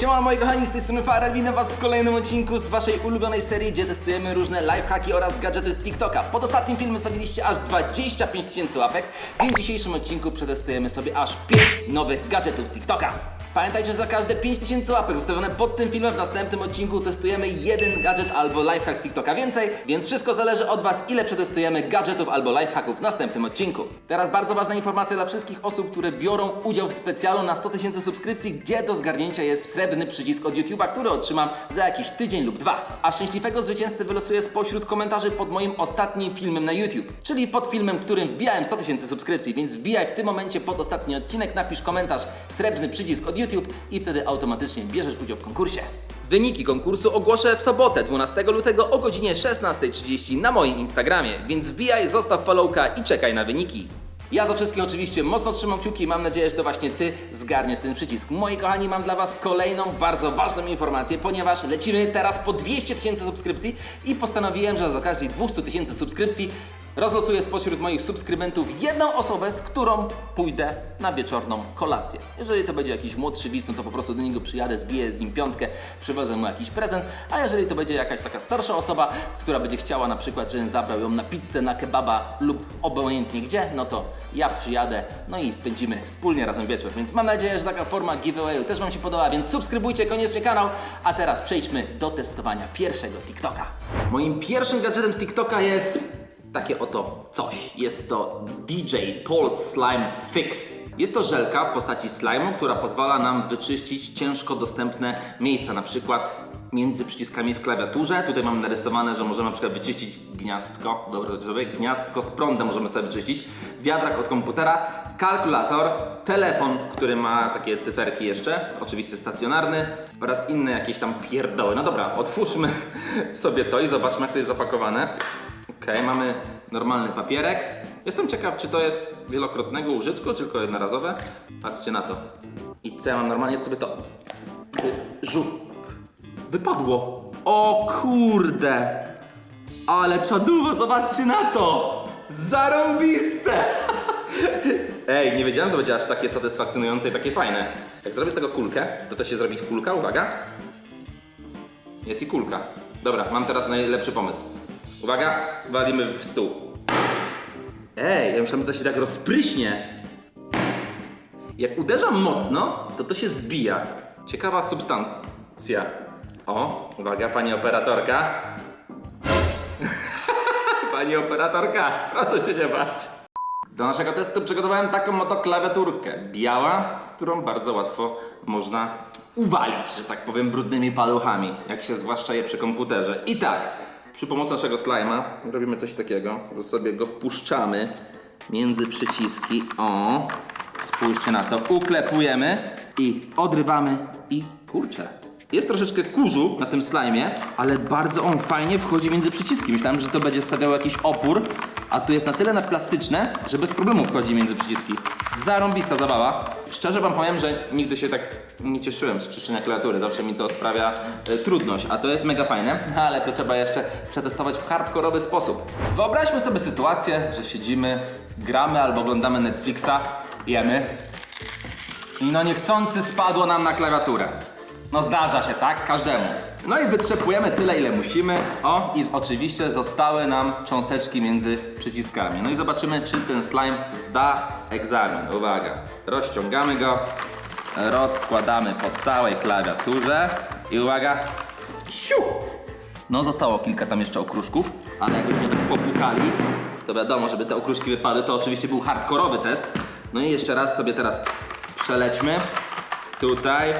Siema moi kochani, z tej strony Farel, witam was w kolejnym odcinku z waszej ulubionej serii, gdzie testujemy różne lifehacki oraz gadżety z TikToka. Pod ostatnim filmem stawiliście aż 25 tysięcy łapek, więc w dzisiejszym odcinku przetestujemy sobie aż 5 nowych gadżetów z TikToka. Pamiętajcie, że za każde 5000 łapek zostawione pod tym filmem w następnym odcinku testujemy jeden gadżet albo lifehack z TikToka więcej, więc wszystko zależy od was, ile przetestujemy gadżetów albo lifehacków w następnym odcinku. Teraz bardzo ważna informacja dla wszystkich osób, które biorą udział w specjalu na 100 tysięcy subskrypcji, gdzie do zgarnięcia jest srebrny przycisk od YouTube'a, który otrzymam za jakiś tydzień lub dwa. A szczęśliwego zwycięzcę wylosuję spośród komentarzy pod moim ostatnim filmem na YouTube, czyli pod filmem, którym wbijałem 100 tysięcy subskrypcji, więc wbijaj w tym momencie pod ostatni odcinek, napisz komentarz srebrny przycisk od YouTube i wtedy automatycznie bierzesz udział w konkursie. Wyniki konkursu ogłoszę w sobotę 12 lutego o godzinie 16.30 na moim Instagramie, więc wbijaj, zostaw followka i czekaj na wyniki. Ja za wszystkich oczywiście mocno trzymam kciuki i mam nadzieję, że to właśnie Ty zgarniesz ten przycisk. Moi kochani, mam dla Was kolejną bardzo ważną informację, ponieważ lecimy teraz po 200 tysięcy subskrypcji i postanowiłem, że z okazji 200 tysięcy subskrypcji rozlosuję spośród moich subskrybentów jedną osobę, z którą pójdę na wieczorną kolację. Jeżeli to będzie jakiś młodszy widz, no to po prostu do niego przyjadę, zbiję z nim piątkę, przywiozę mu jakiś prezent, a jeżeli to będzie jakaś taka starsza osoba, która będzie chciała na przykład, żebym zabrał ją na pizzę, na kebaba lub obojętnie gdzie, no to ja przyjadę, no i spędzimy wspólnie razem wieczór. Więc mam nadzieję, że taka forma giveawayu też Wam się podoba, więc subskrybujcie koniecznie kanał, a teraz przejdźmy do testowania pierwszego TikToka. Moim pierwszym gadżetem z TikToka jest takie oto coś. Jest to DJ Tall Slime Fix. Jest to żelka w postaci slime'u, która pozwala nam wyczyścić ciężko dostępne miejsca, na przykład między przyciskami w klawiaturze. Tutaj mam narysowane, że możemy na przykład wyczyścić gniazdko, dobra, sobie gniazdko z prądem możemy sobie wyczyścić, wiatrak od komputera, kalkulator, telefon, który ma takie cyferki jeszcze, oczywiście stacjonarny oraz inne jakieś tam pierdoły. No dobra, otwórzmy sobie to i zobaczmy jak to jest zapakowane. Okej, mamy normalny papierek. Jestem ciekaw, czy to jest wielokrotnego użytku, czy tylko jednorazowe. Patrzcie na to. I co, ja mam normalnie sobie to... Żu... Wypadło! O kurde! Ale czadowo, zobaczcie na to! Zarąbiste! Ej, nie wiedziałem, że to będzie aż takie satysfakcjonujące i takie fajne. Jak zrobię z tego kulkę, to to się zrobi kulka, uwaga. Jest i kulka. Dobra, mam teraz najlepszy pomysł. Uwaga, walimy w stół. Ej, ja myślałem, że to się tak rozpryśnie. Jak uderzam mocno, to to się zbija. Ciekawa substancja. O, uwaga, pani operatorka. pani operatorka, proszę się nie bać. Do naszego testu przygotowałem taką oto klawiaturkę. Biała, którą bardzo łatwo można uwalić, że tak powiem, brudnymi paluchami, jak się zwłaszcza je przy komputerze. I tak, przy pomocy naszego slajma robimy coś takiego, że sobie go wpuszczamy między przyciski. O, spójrzcie na to. Uklepujemy i odrywamy i kurczę. Jest troszeczkę kurzu na tym slajmie, ale bardzo on fajnie wchodzi między przyciski. Myślałem, że to będzie stawiało jakiś opór, a tu jest na tyle na plastyczne, że bez problemu wchodzi między przyciski. Zarąbista zabawa. Szczerze wam powiem, że nigdy się tak nie cieszyłem z czyszczenia klawiatury. Zawsze mi to sprawia e, trudność, a to jest mega fajne, ale to trzeba jeszcze przetestować w hardkorowy sposób. Wyobraźmy sobie sytuację, że siedzimy, gramy albo oglądamy Netflixa, jemy i no niechcący spadło nam na klawiaturę. No zdarza się, tak? Każdemu. No i wytrzepujemy tyle, ile musimy. O, i oczywiście zostały nam cząsteczki między przyciskami. No i zobaczymy, czy ten slime zda egzamin. Uwaga, rozciągamy go, rozkładamy po całej klawiaturze i uwaga, siu! No zostało kilka tam jeszcze okruszków, ale jakbyśmy tak popukali, to wiadomo, żeby te okruszki wypadły, to oczywiście był hardkorowy test. No i jeszcze raz sobie teraz przelećmy tutaj,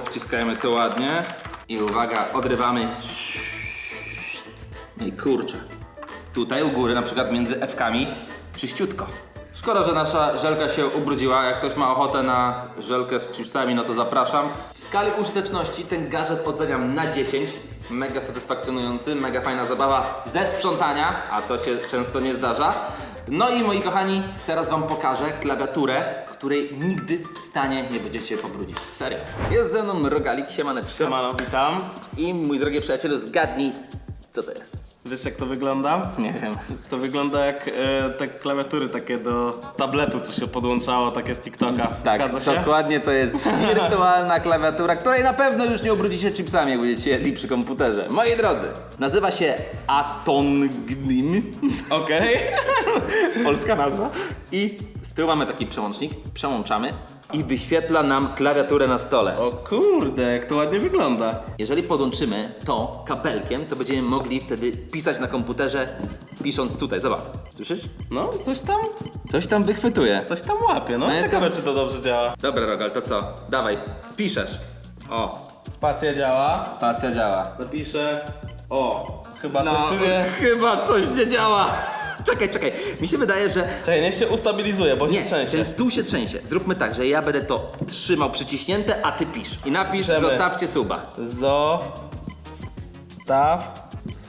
powciskajmy to ładnie i uwaga, odrywamy. No i kurczę, tutaj u góry na przykład między F-kami czyściutko. Szkoda, że nasza żelka się ubrudziła. Jak ktoś ma ochotę na żelkę z chipsami, no to zapraszam. W skali użyteczności ten gadżet oceniam na 10. Mega satysfakcjonujący, mega fajna zabawa ze sprzątania, a to się często nie zdarza. No i moi kochani, teraz wam pokażę klawiaturę, której nigdy w stanie nie będziecie pobrudzić. Serio. Jest ze mną Rogalik, siemaneczko. Siemano, witam. I mój drogi przyjacielu, zgadnij, co to jest. Wiesz jak to wygląda? Nie wiem. To wygląda jak e, te klawiatury takie do tabletu, co się podłączało, takie z TikToka. Tak, Zgadza się? dokładnie to jest wirtualna klawiatura, której na pewno już nie ubrudzicie chipsami, jak będziecie jedli przy komputerze. Moi drodzy, nazywa się Atongnim. Okej. Polska nazwa. I z tyłu mamy taki przełącznik, przełączamy i wyświetla nam klawiaturę na stole. O kurde, jak to ładnie wygląda. Jeżeli podłączymy to kabelkiem, to będziemy mogli wtedy pisać na komputerze, pisząc tutaj. Zobacz, słyszysz? No, coś tam, Coś tam wychwytuje. coś tam łapie, no. No jest Ciekawe, tam- czy to dobrze działa. Dobra, Rogal, to co? Dawaj, piszesz. O, Spacja działa. spacja działa. Napiszę. O, chyba No, coś tu nie... chyba coś nie działa. Czekaj, czekaj. Mi się wydaje, że Czekaj, niech się ustabilizuje, bo nie, się trzęsie. ten stół się trzęsie. Zróbmy tak, że ja będę to trzymał przyciśnięte, a ty pisz. I napisz, Piszemy. zostawcie suba. Zo... Staw...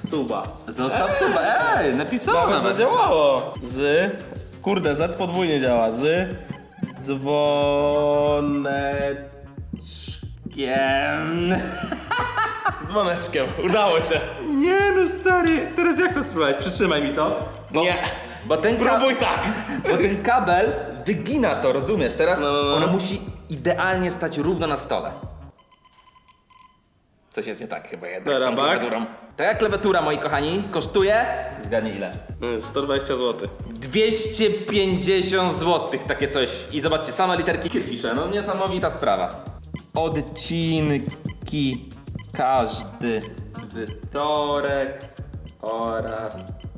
Suba. Zostaw suba. Ej, napisało Nawet nawet. zadziałało. Z... Kurde, Z podwójnie działa. Z... Dzwoneczkiem. Kiem. Dzwoneczkiem. Udało się. Nie no stary, teraz jak chcę spróbować? Przytrzymaj mi to. Bo, Nie. Bo ten, ka- Próbuj tak. bo ten kabel wygina to, rozumiesz? Teraz No, no, no. ono musi idealnie stać równo na stole. Coś jest nie tak chyba jednak z tą Dobra, bak. klawiaturą. Taka klawiatura, moi kochani, kosztuje... Zgadnij ile? Y, 120 zł. 250 zł, takie coś. I zobaczcie, same literki pisze. No niesamowita sprawa. Odcinki każdy wtorek oraz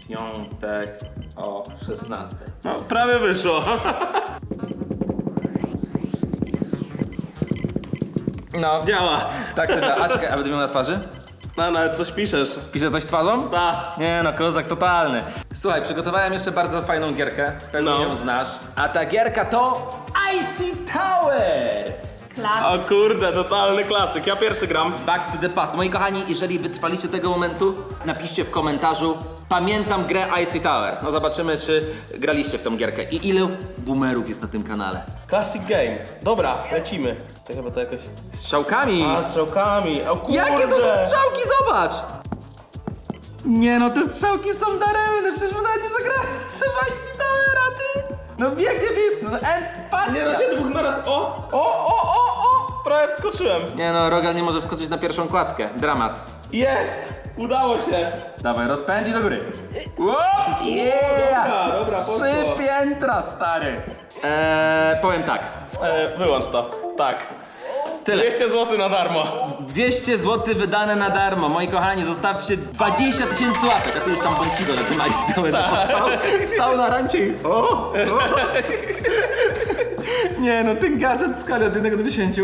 piątek o 16. No, prawie wyszło. No, Działa. tak to działa. A czekaj, a będę miał na twarzy? No, nawet coś piszesz. Piszę coś twarzą? Ta. Nie no, kozak totalny. Słuchaj, przygotowałem jeszcze bardzo fajną gierkę. Pewnie No. ją znasz. A ta gierka to Icy Tower! O kurde, totalny klasyk. Ja pierwszy gram. Back to the past. Moi kochani, jeżeli wytrwaliście tego momentu, napiszcie w komentarzu Pamiętam grę Icy Tower. No zobaczymy, czy graliście w tą gierkę. I ilu boomerów jest na tym kanale? Classic game. Dobra, lecimy. Czekaj, bo to jakoś... Strzałkami! A, strzałkami. O kurde. Jakie to są strzałki, zobacz! Nie no, te strzałki są daremne, przecież my nawet nie zagraliśmy w Icy Towera, ty! No biegnie miejsce, no end, spadł! Nie da się dwóch naraz. O, o, o, o. Prawie wskoczyłem. Nie no, Rogal nie może wskoczyć na pierwszą kładkę. Dramat. Jest! Udało się. Dawaj, rozpędzi do góry. Łop! Yeah! dobra, dobra, Trzy piętra, stary. Eee, powiem tak. E, wyłącz to. Tak. Tyle. 200 zł na darmo. 200 zł wydane na darmo. Moi kochani, zostawcie 20 tysięcy łapek. A tu już tam bącigo na tym Ice Towerze postał. Stał na rancie i... O, o. Nie no, ten gadżet w skali od 1 do 10.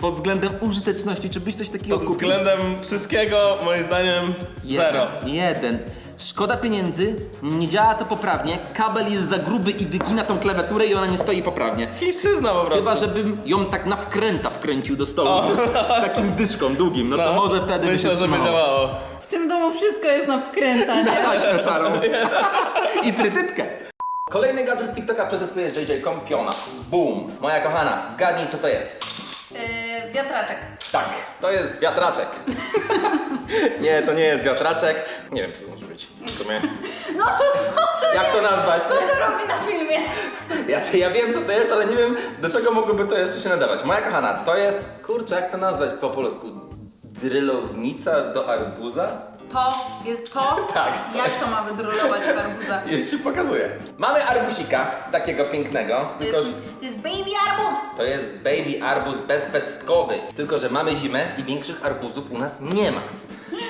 Pod względem użyteczności, czy byś coś takiego Pod kupił? względem wszystkiego, moim zdaniem, zero. Jeden. Jeden. Szkoda pieniędzy, nie działa to poprawnie, kabel jest za gruby i wygina tą klawiaturę i ona nie stoi poprawnie. Chińszczyzna po prostu. Chyba, żebym ją tak na wkręta wkręcił do stołu, takim dyszką długim, no, to No, może wtedy by Myślę, się że by trzymało. działało. W tym domu wszystko jest na wkręta, Na nie? taśmę szarą. I trytytkę. Kolejny gadżet z TikToka przetestuje JJ Kompiona. Boom. Moja kochana, zgadnij co to jest. Wiatraczek. Tak, to jest wiatraczek. nie, to nie jest wiatraczek. Nie wiem co to może być w sumie. No to co to Jak to nazwać? Co to robi na filmie? Ja, ja wiem co to jest, ale nie wiem do czego mogłoby to jeszcze się nadawać. Moja kochana, to jest, kurczę, jak to nazwać po polsku? Drylownica do arbuza? To jest to? Tak. Jak to ma wydrulować arbuza? Już ci pokazuję. Mamy arbusika, takiego pięknego, To tylko jest, że to jest baby arbuz! to jest baby arbuz bezpestkowy. Tylko, że mamy zimę i większych arbuzów u nas nie ma.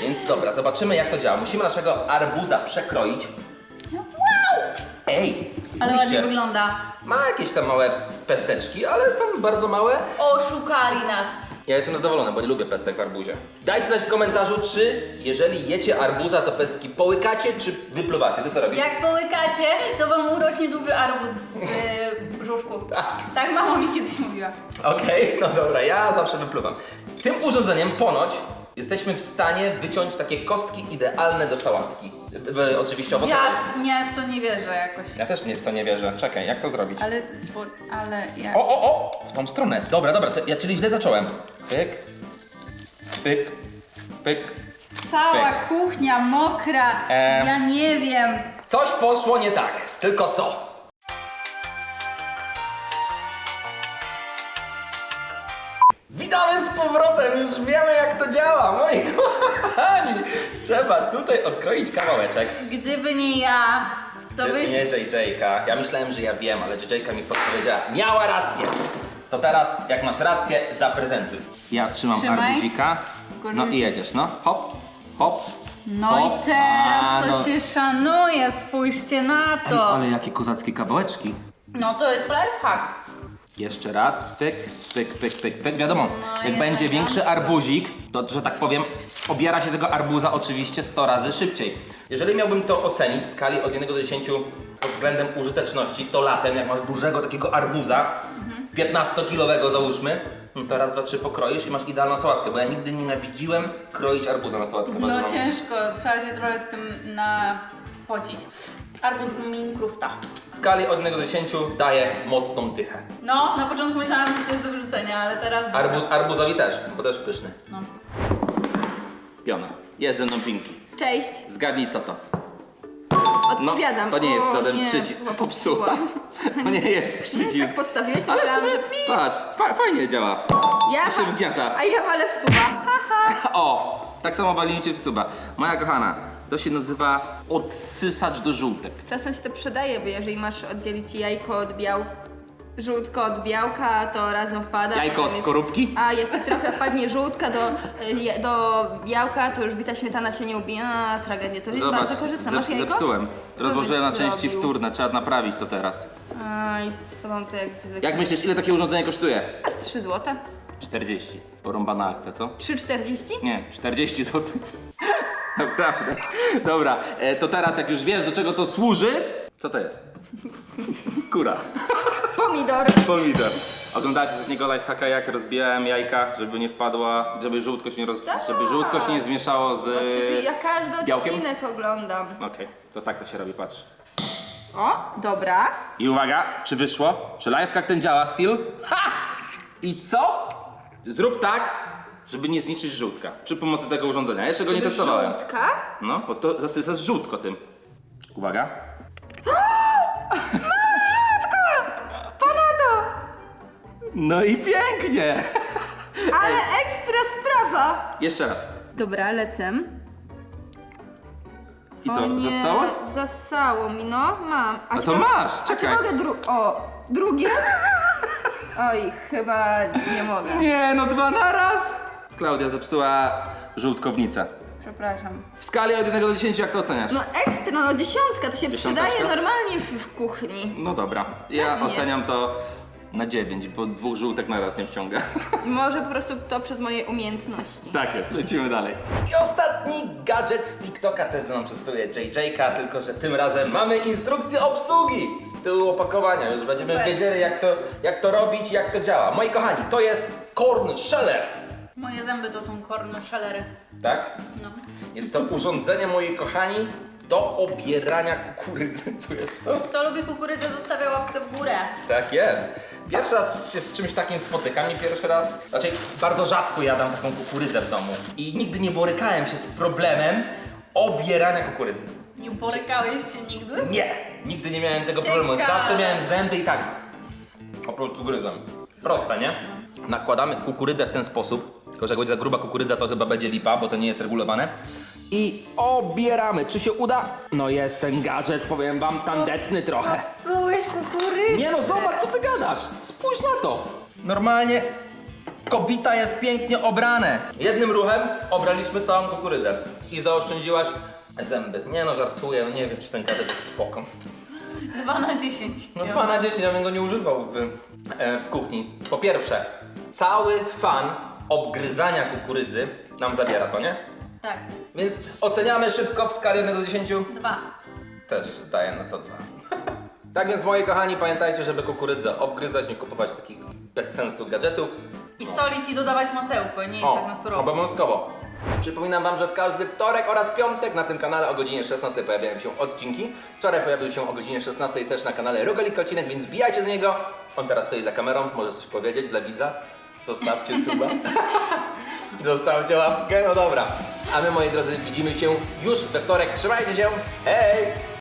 Więc dobra, zobaczymy jak to działa. Musimy naszego arbuza przekroić. Ej, Ale ładnie spójrzcie. wygląda. Ma jakieś tam małe pesteczki, ale są bardzo małe. Oszukali nas. Ja jestem zadowolony, bo nie lubię pestek w arbuzie. Dajcie znać w komentarzu, czy jeżeli jecie arbuza, to pestki połykacie, czy wypluwacie. Ty co robisz? Jak połykacie, to wam urośnie duży arbuz w brzuszku. Tak. Tak mama mi kiedyś mówiła. Okej, no dobra, ja zawsze wypluwam. Tym urządzeniem ponoć jesteśmy w stanie wyciąć takie kostki idealne do sałatki. E, e, oczywiście owocowe. Ja nie, w to nie wierzę jakoś. Ja też nie, w to nie wierzę. Czekaj, jak to zrobić? Ale, bo, ale jak... O, o, o! W tą stronę. Dobra, dobra, to ja czyli źle zacząłem. Pyk, pyk, pyk, Cała Pyk. kuchnia mokra. Em. Ja nie wiem. Coś poszło nie tak, tylko co? Już wiemy jak to działa, moi kochani. Trzeba tutaj odkroić kawałeczek. Gdyby nie ja, to byś... nie JJ-ka. Ja myślałem, że ja wiem, ale JJ-ka mi podpowiedziała. Miała rację. To teraz, jak masz rację, zaprezentuj. Ja trzymam Trzymaj. arbuzika. No i jedziesz, no. Hop, hop. No hop. i teraz A, to no. się szanuje, spójrzcie na Ej, to. ale jakie kozackie kawałeczki. No to jest lifehack. Jeszcze raz, pyk, pyk, pyk, pyk, pyk. Wiadomo, No jak będzie większy elegancko. arbuzik, to, że tak powiem, obiera się tego arbuza oczywiście 100 razy szybciej. Jeżeli miałbym to ocenić w skali od 1 do 10 pod względem użyteczności, to latem, jak masz dużego takiego arbuza, Mhm. 15-kilowego załóżmy, no to raz, dwa, trzy pokroisz i masz idealną sałatkę, bo ja nigdy nie nienawidziłem kroić arbuza na sałatkę. No ciężko, trzeba się trochę z tym napocić. Arbuz z Minecrafta. W skali od 1 do 10 daję mocną dychę. No, na początku myślałam, że to jest do wyrzucenia, ale teraz... Arbuz, arbuzowi też, bo też pyszny. No. Piona. Jest ze mną Pinki. Cześć, Zgadnij co to. odpowiadam. No, to nie jest O, żaden nie, przycisk. chyba Popsułam. To nie jest Tak przycisk. postawiłeś, to Ale myślałam, sobie, że pi. patrz, fa fajnie działa. Ja To się wgniata. A ja walę w suba. Ha, O, tak samo walnięcie w suba. Moja kochana, to się nazywa odsysacz do żółtek. Czasem się to przydaje, bo jeżeli masz oddzielić jajko od biał... Żółtko od białka, to razem wpada. Jajko potem od jest- skorupki? A jak ci trochę wpadnie żółtka do, y, je- do białka, to już bita śmietana się nie ubija. A, tragedia. To jest Zobacz, bardzo korzystne. Masz zep- jajko? zepsułem. Co Rozłożyłem na byś części zrobił? wtórne, trzeba naprawić to teraz. Aj, z tobą to jak zwykle. Jak myślisz, ile takie urządzenie kosztuje? A z 3 złote? 40. Porąbana akcja, co? 3,40? Nie, 40 zł. Naprawdę. Dobra, e, to teraz jak już wiesz do czego to służy, co to jest? Kura. Pomidor. Pomidor. Oglądacie ostatniego lifehacka, jak rozbijałem jajka, żeby nie wpadła, żeby żółtko się nie roz... Tak. żeby żółtko się nie zmieszało z... Oczywiście, ja każdy białkiem? odcinek oglądam. Okej, to tak to się robi, patrz. O, dobra. I uwaga, czy wyszło? Czy lifehack ten działa still? Ha! I co? Zrób tak, żeby nie zniszczyć żółtka przy pomocy tego urządzenia. Jeszcze go nie testowałem. Żółtka? No, bo to zasysasz żółtko tym. Uwaga. Ponadto! No i pięknie! Ale ekstra sprawa! Jeszcze raz. Dobra, lecę. I co, O nie, zasało? Zasało mi, no, mam. A to masz, A czekaj. czy mogę dru... O, drugie? Oj, chyba nie mogę. Nie, no dwa na raz! Klaudia zepsuła żółtkownicę. Przepraszam. W skali od 1 do 10 jak to oceniasz? No ekstra, no dziesiątka, to się Dziesiąteczka? przydaje normalnie w, w kuchni. No dobra, ja Pewnie. oceniam to na 9, bo dwóch żółtek na raz nie wciąga. Może po prostu to przez moje umiejętności. Tak jest, lecimy dalej. I ostatni gadżet z TikToka też nam przystuje JJ-ka, tylko że tym razem mamy instrukcję obsługi z tyłu opakowania. Już będziemy Super. wiedzieli jak to, jak to robić, jak to działa. Moi kochani, to jest corn sheller, Moje zęby to są kornoszelery. tak? No. Jest to urządzenie, moi kochani, do obierania kukurydzy. Czujesz to? Kto lubi kukurydzę, zostawia łapkę w górę. Tak jest. Pierwszy raz się z czymś takim spotykam i pierwszy raz, raczej bardzo rzadko jadam taką kukurydzę w domu. I nigdy nie borykałem się z problemem obierania kukurydzy. Nie borykałeś się nigdy? Nie, nigdy nie miałem tego Ciekawe. problemu. Zawsze miałem zęby i tak. Prostu gryzłem. Proste, nie? Nakładamy kukurydzę w ten sposób. Tylko, że jak będzie za gruba kukurydza, to chyba będzie lipa, bo to nie jest regulowane. I obieramy. Czy się uda? No jest ten gadżet, powiem wam, tandetny trochę. Psułeś kukurydzę. Nie no, zobacz, co ty gadasz? Spójrz na to. Normalnie kobita jest pięknie obrane. Jednym ruchem obraliśmy całą kukurydzę. I zaoszczędziłaś zęby. Nie no, żartuję, no nie wiem, czy ten gadżet jest spoko. 2 na 10. No 2 na 10, ja bym go nie używał w, e, w kuchni. Po pierwsze, cały fan obgryzania kukurydzy nam zabiera to, nie? Tak, Więc oceniamy szybko w skali 1 do 10. 2. Też daję na to 2. tak więc moi kochani, pamiętajcie, żeby kukurydzę obgryzać, nie kupować takich bez sensu gadżetów. I solić i dodawać masełko, nie jest tak na surowo. obowiązkowo. Przypominam wam, że w każdy wtorek oraz piątek na tym kanale o godzinie 16 pojawiają się odcinki. Wczoraj pojawił się o godzinie 16 też na kanale Rogalika odcinek, więc wbijajcie do niego. On teraz stoi za kamerą, może coś powiedzieć dla widza. Zostawcie suba. Zostawcie łapkę, no dobra. A my, moi drodzy, widzimy się już we wtorek. Trzymajcie się. Hej!